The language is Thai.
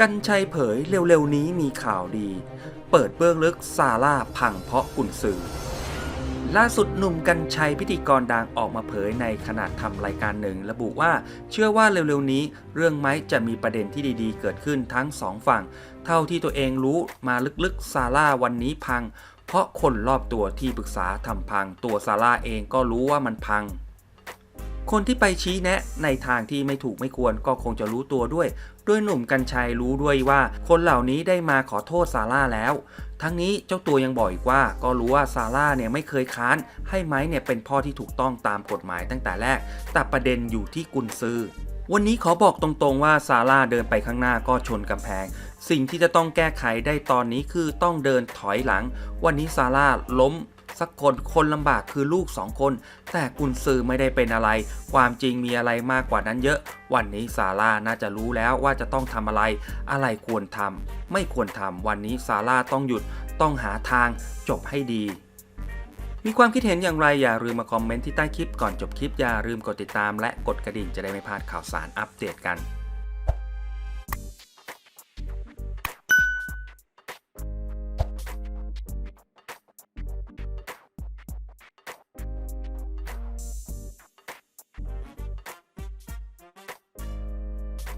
กันชัยเผยเร็วๆนี้มีข่าวดี เปิดเบื้องลึกซาร่าพังเพราะกุนซือ ล่าสุดหนุ่มกันชัยพิธีกรดังออกมาเผยในขณะทำรายการหนึ่ง ระบุว่าเชื่อว่าเร็วๆนี้ เรื่องไม้จะมีประเด็นที่ดีๆ เกิดขึ้นทั้งสองฝั่ง เท่าที่ตัวเองรู้มาลึกๆซาร่าวันนี้พัง เพราะคนรอบตัวที่ปรึกษาทำพัง ตัวซาร่าเองก็รู้ว่ามันพัง คนที่ไปชี้แนะในทางที่ไม่ถูกไม่ควรก็คงจะรู้ตัวด้วย ด้วยหนุ่มกัญชัยรู้ด้วยว่า คนเหล่านี้ได้มาขอโทษซาร่าแล้ว ทั้งนี้เจ้าตัวยังบอกอีกว่า ก็รู้ว่าซาร่าเนี่ยไม่เคยค้านให้ไม้เนี่ยเป็นพ่อที่ถูกต้องตามกฎหมายตั้งแต่แรก แต่ประเด็นอยู่ที่กุนซือวันนี้ขอบอกตรงๆว่าซาร่าเดินไปข้างหน้าก็ชนกำแพง สิ่งที่จะต้องแก้ไขได้ตอนนี้คือต้องเดินถอยหลัง วันนี้ซาร่าล้ม สักคน คนลำบากคือลูกสองคน แต่กุนซือไม่ได้เป็นอะไร ความจริงมีอะไรมากกว่านั้นเยอะ วันนี้ซาร่าน่าจะรู้แล้วว่าจะต้องทำอะไร อะไรควรทำไม่ควรทำวันนี้ซาร่าต้องหยุดต้องหาทางจบให้ดีมีความคิดเห็นอย่างไรอย่าลืมมาคอมเมนต์ที่ใต้คลิปก่อนจบคลิปอย่าลืมกดติดตามและกดกระดิ่งจะได้ไม่พลาดข่าวสารอัปเดตกัน